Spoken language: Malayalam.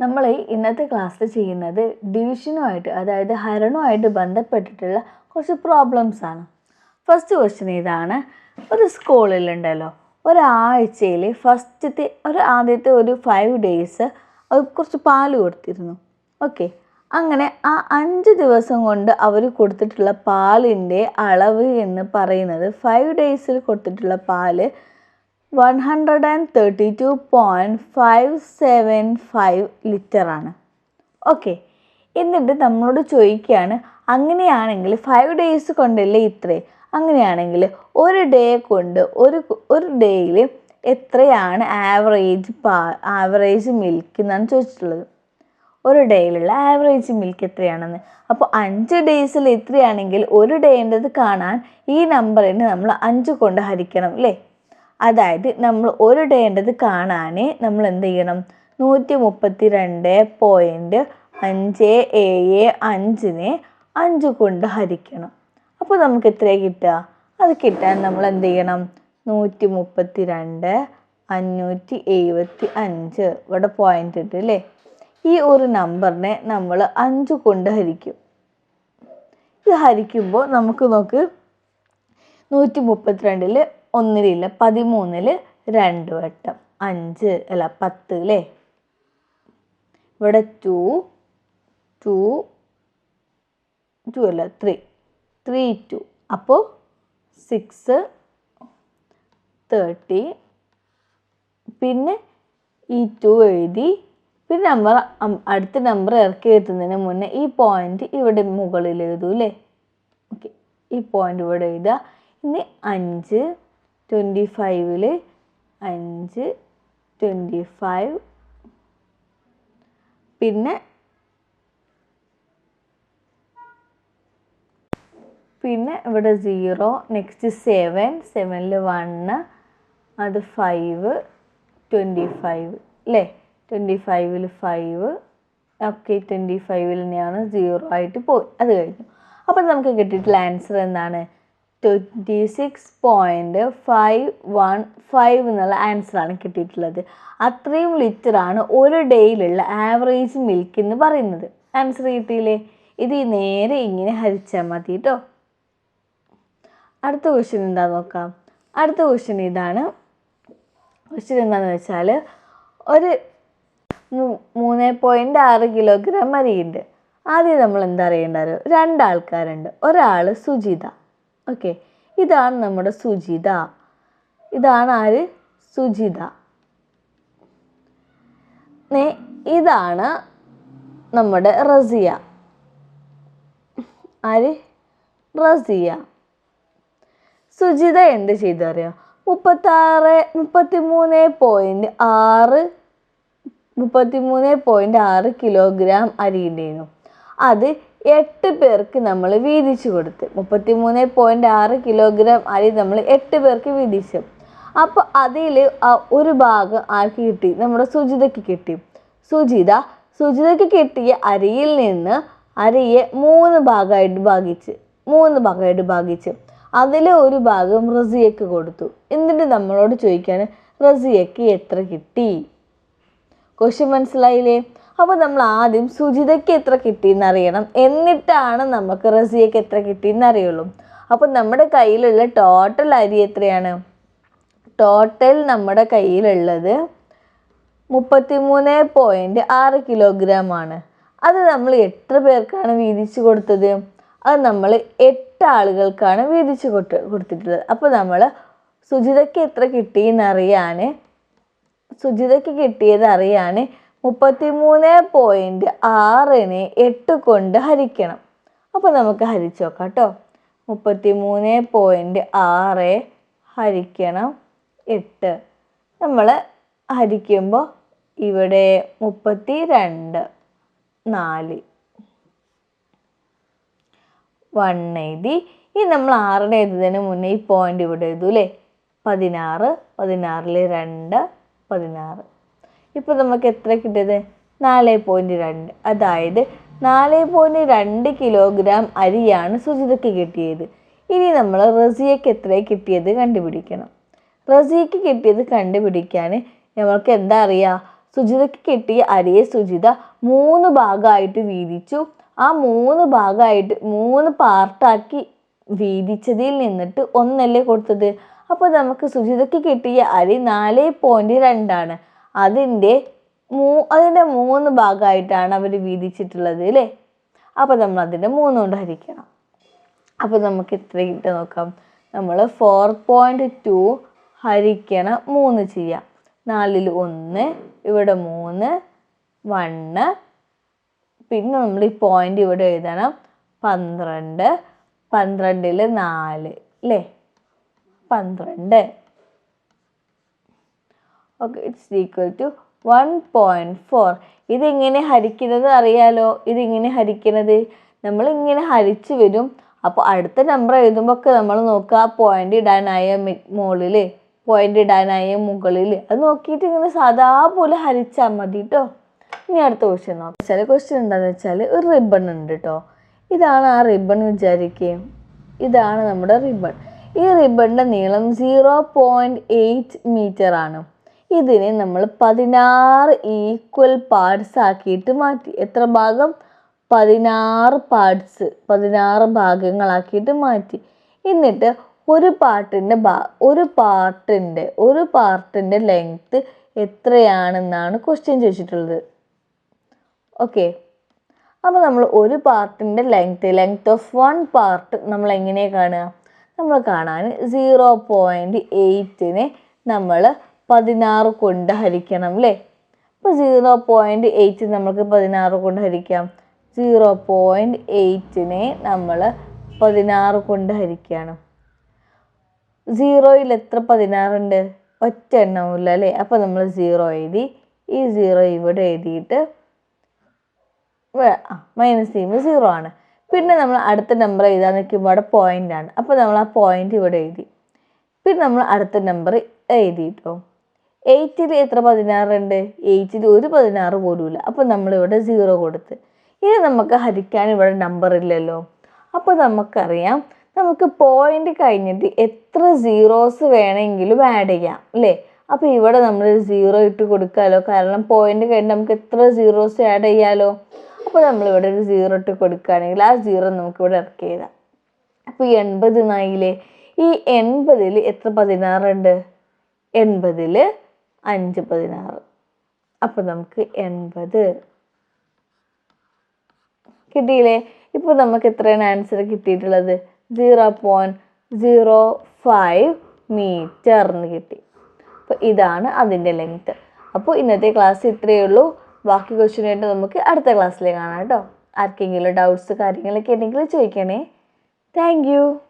നമ്മൾ ഇന്നത്തെ ക്ലാസ്സിൽ ചെയ്യുന്നത് ഡിവിഷനുമായിട്ട് അതായത് ഹരണവുമായിട്ട് ബന്ധപ്പെട്ടിട്ടുള്ള കുറച്ച് പ്രോബ്ലംസ് ആണ്. ഫസ്റ്റ് ക്വസ്റ്റ്യൻ ഇതാണ്. ഒരു സ്കൂളിലുണ്ടല്ലോ ഒരാഴ്ചയിൽ ഫസ്റ്റത്തെ ഒരു ആദ്യത്തെ ഒരു ഫൈവ് ഡേയ്സ് കുറച്ച് പാൽ കൊടുത്തിരുന്നു. ഓക്കെ അങ്ങനെ ആ അഞ്ച് ദിവസം കൊണ്ട് അവർ കൊടുത്തിട്ടുള്ള പാലിന്റെ അളവ് എന്ന് പറയുന്നത് ഫൈവ് ഡേയ്സിൽ കൊടുത്തിട്ടുള്ള പാൽ hundred and thirty two point five seven five ലിറ്ററാണ് okay. എന്നിട്ട് നമ്മളോട് ചോദിക്കുകയാണ് അങ്ങനെയാണെങ്കിൽ ഫൈവ് ഡേയ്സ് കൊണ്ടല്ലേ ഇത്രേ? അങ്ങനെയാണെങ്കിൽ ഒരു ഡേ കൊണ്ട് ഒരു ഒരു ഡേയിൽ എത്രയാണ് ആവറേജ് പാ ആവറേജ് മിൽക്ക് എന്നാണ് ചോദിച്ചിട്ടുള്ളത്. ഒരു ഡേയിലുള്ള ആവറേജ് മിൽക്ക് എത്രയാണെന്ന്. അപ്പോൾ അഞ്ച് ഡേയ്സിൽ എത്രയാണെങ്കിൽ ഒരു ഡേന്റെത് കാണാൻ ഈ നമ്പറിന് നമ്മൾ അഞ്ച് കൊണ്ട് ഹരിക്കണം അല്ലേ? അതായത് നമ്മൾ ഒരു ഡേന്റെത് കാണാൻ നമ്മൾ എന്ത് ചെയ്യണം? നൂറ്റി മുപ്പത്തി രണ്ട് പോയിന്റ് അഞ്ച് ഏഴ് അഞ്ചിനെ അഞ്ച് കൊണ്ട് ഹരിക്കണം. അപ്പോൾ നമുക്ക് എത്രയാണ് കിട്ടുക? അത് കിട്ടാൻ നമ്മൾ എന്ത് ചെയ്യണം? നൂറ്റി മുപ്പത്തി രണ്ട് അഞ്ഞൂറ്റി എഴുപത്തി അഞ്ച് ഇവിടെ പോയിന്റ് ഉണ്ട് അല്ലേ ഈ ഒരു നമ്പറിനെ നമ്മൾ അഞ്ച് കൊണ്ട് ഹരിക്കും. ഇത് ഹരിക്കുമ്പോൾ നമുക്ക് നോക്ക് നൂറ്റി മുപ്പത്തിരണ്ടിൽ ഒന്നിലില്ല? പതിമൂന്നിൽ രണ്ട് വട്ടം. അഞ്ച് അല്ല പത്ത് അല്ലേ ഇവിടെ ടു ടു ടു അല്ല ത്രീ ത്രീ ടു അപ്പോൾ സിക്സ് തേർട്ടി പിന്നെ ഈ ടു എഴുതി. പിന്നെ നമ്പർ അടുത്ത നമ്പർ ഇറക്കി എത്തുന്നതിന് മുന്നേ ഈ പോയിന്റ് ഇവിടെ മുകളിൽ എഴുതൂല്ലേ ഓക്കെ ഈ പോയിന്റ് ഇവിടെ എഴുതുക. ഇനി അഞ്ച് ട്വന്റി ഫൈവിൽ അഞ്ച് ട്വന്റി ഫൈവ് പിന്നെ പിന്നെ ഇവിടെ സീറോ നെക്സ്റ്റ് സെവൻ സെവനിൽ വണ്ണ് അത് ഫൈവ് ട്വന്റി ഫൈവ് അല്ലേ ട്വന്റി ഫൈവിൽ ഫൈവ് ഓക്കെ ട്വന്റി ഫൈവിൽ തന്നെയാണ് സീറോ ആയിട്ട് പോയി. അത് കഴിഞ്ഞു. അപ്പോൾ നമുക്ക് കിട്ടിയിട്ടുള്ള ആൻസർ എന്താണ്? Twenty six point five one five എന്നുള്ള ആൻസറാണ് കിട്ടിയിട്ടുള്ളത്. അത്രയും ലിറ്ററാണ് ഒരു ഡേയിലുള്ള ആവറേജ് മിൽക്ക് എന്ന് പറയുന്നത്. ആൻസർ കിട്ടിയില്ലേ? ഇത് നേരെ ഇങ്ങനെ ഹരിച്ചാൽ മതി കേട്ടോ അടുത്ത ക്വസ്റ്റ്യൻ എന്താ നോക്കാം? അടുത്ത ക്വസ്റ്റ്യൻ ഇതാണ്. ക്വസ്റ്റ്യൻ എന്താണെന്ന് വെച്ചാൽ ഒരു മൂന്ന് പോയിന്റ് ആറ് കിലോഗ്രാം അരിയുണ്ട്. ആദ്യം നമ്മൾ എന്താ അറിയേണ്ടത്? രണ്ടാൾക്കാരുണ്ട്. ഒരാൾ സുജിത. ഓക്കെ ഇതാണ് നമ്മുടെ സുജിത. ഇതാണ് ആര്? സുജിത. ഇതാണ് നമ്മുടെ റസിയ. ആര്? റസിയ. സുജിത എന്ത് ചെയ്തു അറിയോ? മുപ്പത്താറ് മുപ്പത്തി മൂന്ന് പോയിന്റ് ആറ് മുപ്പത്തി മൂന്ന് പോയിന്റ് ആറ് കിലോഗ്രാം അരിയുണ്ടായിരുന്നു അത് എട്ട് പേർക്ക് നമ്മൾ വീതിച്ചു കൊടുത്ത് മുപ്പത്തി മൂന്ന് പോയിന്റ് ആറ് കിലോഗ്രാം അരി നമ്മൾ എട്ട് പേർക്ക് വീതിച്ചു. അപ്പോൾ അതിൽ ഒരു ഭാഗം ആർക്ക് കിട്ടി? നമ്മുടെ സുജിതയ്ക്ക് കിട്ടി. സുജിത സുജിതയ്ക്ക് കിട്ടിയ അരിയിൽ നിന്ന് അരിയെ മൂന്ന് ഭാഗമായിട്ട് ഭാഗിച്ച് മൂന്ന് ഭാഗമായിട്ട് ഭാഗിച്ച്. അതിൽ ഒരു ഭാഗം റസിയക്ക് കൊടുത്തു. എന്നിട്ട് നമ്മളോട് ചോദിക്കുകയാണ് റസിയക്ക് എത്ര കിട്ടി? ക്വസ്റ്റ്യൻ മനസ്സിലായില്ലേ? അപ്പോൾ നമ്മൾ ആദ്യം സുജിതയ്ക്ക് എത്ര കിട്ടിയെന്ന് അറിയണം. എന്നിട്ടാണ് നമുക്ക് റസിയക്ക് എത്ര കിട്ടിയെന്ന് അറിയുള്ളൂ. അപ്പോൾ നമ്മുടെ കയ്യിലുള്ള ടോട്ടൽ അരി എത്രയാണ്? ടോട്ടൽ നമ്മുടെ കയ്യിലുള്ളത് മുപ്പത്തി മൂന്ന് പോയിന്റ് ആറ് കിലോഗ്രാം ആണ്. അത് നമ്മൾ എത്ര പേർക്കാണ് വീതിച്ചു കൊടുത്തത്? അത് നമ്മൾ എട്ട് ആളുകൾക്കാണ് വീതിച്ചു കൊടുത്ത് കൊടുത്തിട്ടുള്ളത്. അപ്പോൾ നമ്മൾ സുജിതയ്ക്ക് എത്ര കിട്ടിയെന്നറിയാൻ സുജിതയ്ക്ക് കിട്ടിയത് അറിയാൻ മുപ്പത്തി മൂന്ന് പോയിന്റ് ആറിനെ എട്ട് കൊണ്ട് ഹരിക്കണം. അപ്പോൾ നമുക്ക് ഹരിച്ചു നോക്കാം കേട്ടോ. മുപ്പത്തി മൂന്ന് പോയിന്റ് ആറ് ഹരിക്കണം എട്ട്. നമ്മൾ ഹരിക്കുമ്പോൾ ഇവിടെ മുപ്പത്തി രണ്ട് നാല്. വൺ എഴുതി. ഈ നമ്മൾ ആറിന് എഴുതുന്നതിന് മുന്നേ ഈ പോയിന്റ് ഇവിടെ എഴുതൂ പതിനാറ് പതിനാറിൽ രണ്ട് പതിനാറ്. ഇപ്പോൾ നമുക്ക് എത്ര കിട്ടിയത്? നാല് പോയിന്റ് രണ്ട്. അതായത് നാല് പോയിന്റ് രണ്ട് കിലോഗ്രാം അരിയാണ് സുജിതയ്ക്ക് കിട്ടിയത്. ഇനി നമ്മൾ റസിയയ്ക്ക് എത്ര കിട്ടിയത് കണ്ടുപിടിക്കണം. റസിയയ്ക്ക് കിട്ടിയത് കണ്ടുപിടിക്കാൻ നമ്മൾക്ക് എന്താ അറിയാം? സുജിതയ്ക്ക് കിട്ടിയ അരിയെ സുജിത മൂന്ന് ഭാഗമായിട്ട് വീതിച്ചു. ആ മൂന്ന് ഭാഗമായിട്ട് മൂന്ന് പാർട്ടാക്കി വീതിച്ചതിൽ നിന്നിട്ട് ഒന്നല്ലേ കൊടുത്തത്? അപ്പോൾ നമുക്ക് സുജിതയ്ക്ക് കിട്ടിയ അരി നാല് പോയിന്റ് രണ്ടാണ്. അതിന്റെ മൂ അതിന്റെ മൂന്ന് ഭാഗമായിട്ടാണ് അവർ വീതിച്ചിട്ടുള്ളത് അല്ലേ? അപ്പോൾ നമ്മൾ അതിന്റെ മൂന്ന് കൊണ്ട് ഹരിക്കണം. അപ്പോൾ നമുക്ക് എത്ര കിട്ടുക നോക്കാം. നമ്മൾ ഫോർ പോയിന്റ് ടു ഹരിക്കണം മൂന്ന് ചെയ്യാം. നാലിൽ ഒന്ന് ഇവിടെ മൂന്ന് വണ്ണ് പിന്നെ നമ്മൾ ഈ പോയിന്റ് ഇവിടെ എഴുതണം. പന്ത്രണ്ട് പന്ത്രണ്ടിൽ നാല് അല്ലേ? പന്ത്രണ്ട്. Okay it's equal to one point four ഇതെങ്ങനെ ഹരിക്കുന്നത് അറിയാലോ? ഇതിങ്ങനെ ഹരിക്കുന്നത് നമ്മൾ ഇങ്ങനെ ഹരിച്ച് വരും. അപ്പോൾ അടുത്ത നമ്പർ എഴുതുമ്പോൾ ഒക്കെ നമ്മൾ നോക്കുക പോയിന്റ് ഇടാനായ മുകളിൽ പോയിന്റ് ഇടാനായ മുകളിൽ അത് നോക്കിയിട്ട് ഇങ്ങനെ സാധാ പോലെ ഹരിച്ചാൽ മതി കേട്ടോ ഇനി അടുത്ത ക്വസ്റ്റ്യൻ നോക്കാം. ചില ക്വസ്റ്റ്യൻ എന്താണെന്ന് വെച്ചാൽ ഒരു റിബൺ ഉണ്ട് കേട്ടോ ഇതാണ് ആ റിബൺ വിചാരിക്കുകയും ഇതാണ് നമ്മുടെ റിബൺ ഈ റിബണിന്റെ നീളം സീറോ പോയിന്റ് എയ്റ്റ് മീറ്റർ ആണ്. ഇതിനെ നമ്മൾ പതിനാറ് ഈക്വൽ പാർട്സ് ആക്കിയിട്ട് മാറ്റി. എത്ര ഭാഗം? പതിനാറ് പാർട്സ് പതിനാറ് ഭാഗങ്ങളാക്കിയിട്ട് മാറ്റി. എന്നിട്ട് ഒരു പാർട്ടിന്റെ ഭാ ഒരു പാർട്ടിന്റെ ഒരു പാർട്ടിന്റെ ലെങ്ത്ത് എത്രയാണെന്നാണ് ക്വസ്റ്റ്യൻ ചോദിച്ചിട്ടുള്ളത്. ഓക്കെ അപ്പോൾ നമ്മൾ ഒരു പാർട്ടിന്റെ length length of one part നമ്മൾ എങ്ങനെ കാണുക? നമ്മൾ കാണാൻ സീറോ പോയിന്റ് എയ്റ്റിനെ നമ്മൾ പതിനാറ് കൊണ്ട് ഹരിക്കണം അല്ലേ അപ്പോൾ സീറോ പോയിന്റ് എയ്റ്റ് നമുക്ക് പതിനാറ് കൊണ്ട് ഹരിക്കാം. സീറോ പോയിന്റ് എയ്റ്റിനെ നമ്മൾ പതിനാറ് കൊണ്ട് ഹരിക്കുകയാണ് സീറോയിൽ എത്ര പതിനാറുണ്ട് ഒറ്റ എണ്ണവുമില്ല അല്ലേ അപ്പോൾ നമ്മൾ സീറോ എഴുതി ഈ സീറോ ഇവിടെ എഴുതിയിട്ട് മൈനസ് ചെയ്യുമ്പോൾ സീറോ ആണ്. പിന്നെ നമ്മൾ അടുത്ത നമ്പർ എഴുതാൻ നിൽക്കുമ്പോൾ അവിടെ ആണ്. അപ്പോൾ നമ്മൾ ആ പോയിന്റ് ഇവിടെ എഴുതി. പിന്നെ നമ്മൾ അടുത്ത നമ്പർ എഴുതിയിട്ടോ എയ്റ്റിൽ എത്ര പതിനാറുണ്ട്? എയ്റ്റിൽ ഒരു പതിനാറ് പോലുമില്ല. അപ്പോൾ നമ്മളിവിടെ സീറോ കൊടുത്ത്. ഇനി നമുക്ക് ഹരിക്കാൻ ഇവിടെ നമ്പർ ഇല്ലല്ലോ. അപ്പോൾ നമുക്കറിയാം നമുക്ക് പോയിന്റ് കഴിഞ്ഞിട്ട് എത്ര സീറോസ് വേണമെങ്കിലും ആഡ് ചെയ്യാം അല്ലേ? അപ്പോൾ ഇവിടെ നമ്മൾ സീറോ ഇട്ട് കൊടുക്കാമല്ലോ കാരണം പോയിന്റ് കഴിഞ്ഞ് നമുക്ക് എത്ര സീറോസ് ആഡ് ചെയ്യാമല്ലോ അപ്പോൾ നമ്മളിവിടെ ഒരു സീറോ ഇട്ട് കൊടുക്കുകയാണെങ്കിൽ ആ സീറോ നമുക്കിവിടെ ഇറക്കി ചെയ്താം അപ്പോൾ ഈ എൺപത് നായില്ലേ? ഈ എൺപതിൽ എത്ര പതിനാറുണ്ട്? എൺപതിൽ അഞ്ച് പതിനാറ്. അപ്പോൾ നമുക്ക് എൺപത്. കിട്ടിയില്ലേ? ഇപ്പോൾ നമുക്ക് എത്രയാണ് ആൻസർ കിട്ടിയിട്ടുള്ളത്? Zero point zero five meter എന്ന് കിട്ടി. അപ്പോൾ ഇതാണ് അതിന്റെ ലെങ്ത്ത് അപ്പോൾ ഇന്നത്തെ ക്ലാസ് ഇത്രയേ ഉള്ളൂ. ബാക്കി ക്വസ്റ്റ്യനായിട്ട് നമുക്ക് അടുത്ത ക്ലാസ്സിൽ കാണാം കേട്ടോ. ആർക്കെങ്കിലും ഡൗട്ട്സ് കാര്യങ്ങളൊക്കെ ഉണ്ടെങ്കിൽ ചോദിക്കണേ. താങ്ക്